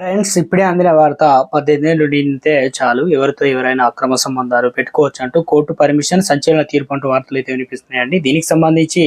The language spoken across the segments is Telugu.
ఫ్రెండ్స్ ఇప్పుడే అందిన వార్త పద్దెనిమిదేళ్ళు నిండితే చాలు. ఎవరితో ఎవరైనా అక్రమ సంబంధాలు పెట్టుకోవచ్చు అంటూ కోర్టు పర్మిషన్ సంచలన తీర్పు అంటూ వార్తలు అయితే వినిపిస్తున్నాయండి. దీనికి సంబంధించి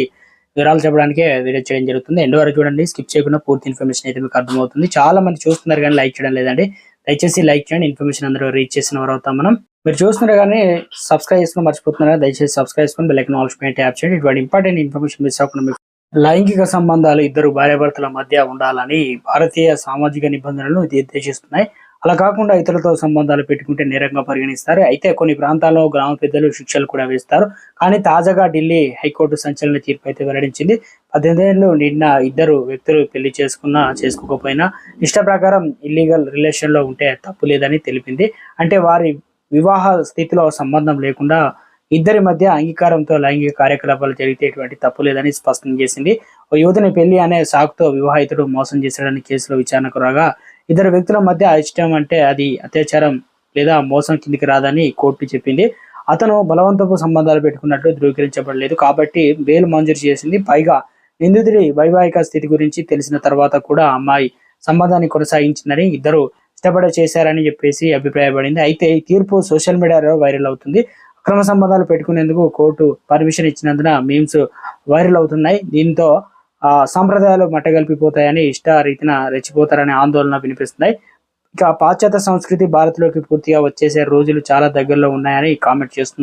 వివరాలు చెప్పడానికే వీడియో చేయడం జరుగుతుంది. ఎండ్ వరకు చూడండి. స్కిప్ చేయకుండా పూర్తి ఇన్ఫర్మేషన్ అయితే మీకు అర్థమవుతుంది. చాలా మంది చూస్తున్నారు కానీ లైక్ చేయడం లేదండి. దయచేసి లైక్ చేయండి. ఇన్ఫర్మేషన్ అందరూ రీచ్ చేసిన వారు అవుతాం మనం. మీరు చూస్తున్నారు కానీ సబ్స్క్రైబ్ చేసుకుని మర్చిపోతున్నారు. దయచేసి సబ్స్క్రైబ్ చేసుకుని బెల్ ఐకాన్ ఆల్స్ ట్యాప్ చేయండి. ఇటువంటి ఇంపార్టెంట్ ఇన్ఫర్మేషన్ మిస్ అవ్వకుండా లైంగిక సంబంధాలు ఇద్దరు భార్యాభర్తల మధ్య ఉండాలని భారతీయ సామాజిక నిబంధనలు నిర్దేశిస్తున్నాయి అలా కాకుండా ఇతరులతో సంబంధాలు పెట్టుకుంటే నేరంగా పరిగణిస్తారు. అయితే కొన్ని ప్రాంతాల్లో గ్రామ పెద్దలు శిక్షలు కూడా వేస్తారు. కానీ తాజాగా ఢిల్లీ హైకోర్టు సంచలన తీర్పు అయితే వెల్లడించింది. పద్దెనిమిది నిన్న ఇద్దరు వ్యక్తులు పెళ్ళి చేసుకున్నా చేసుకోకపోయినా ఇష్ట ప్రకారం ఇల్లీగల్ రిలేషన్లో ఉంటే తప్పు లేదని తెలిపింది. అంటే వారి వివాహ స్థితిలో సంబంధం లేకుండా ఇద్దరి మధ్య అంగీకారంతో లైంగిక కార్యకలాపాలు జరిగితే ఎటువంటి తప్పు లేదని స్పష్టం చేసింది. ఓ యువతిని పెళ్ళి అనే సాకుతో వివాహితుడు మోసం చేశాడని కేసులో విచారణకు రాగా ఇద్దరు వ్యక్తుల మధ్య ఇష్టం అంటే అది అత్యాచారం లేదా మోసం కిందికి రాదని కోర్టు చెప్పింది. అతను బలవంతపు సంబంధాలు పెట్టుకున్నట్లు ధృవీకరించబడలేదు. కాబట్టి బెయిల్ మంజూరు చేసింది. పైగా నిందితుడి వైవాహిక స్థితి గురించి తెలిసిన తర్వాత కూడా అమ్మాయి సంబంధాన్ని కొనసాగించిందని ఇద్దరు ఇష్టపడ చేశారని చెప్పేసి అభిప్రాయపడింది. అయితే ఈ తీర్పు సోషల్ మీడియాలో వైరల్ అవుతుంది. అక్రమ సంబంధాలు పెట్టుకునేందుకు కోర్టు పర్మిషన్ ఇచ్చినందున మీమ్స్ వైరల్ అవుతున్నాయి. దీంతో ఆ సాంప్రదాయాలు మట్టగలిపిపోతాయని ఇష్ట రీతిన రెచ్చిపోతారనే ఆందోళన వినిపిస్తున్నాయి. ఇక పాశ్చాత్య సంస్కృతి భారత్లోకి పూర్తిగా వచ్చేసే రోజులు చాలా దగ్గరలో ఉన్నాయని కామెంట్ చేస్తున్నారు.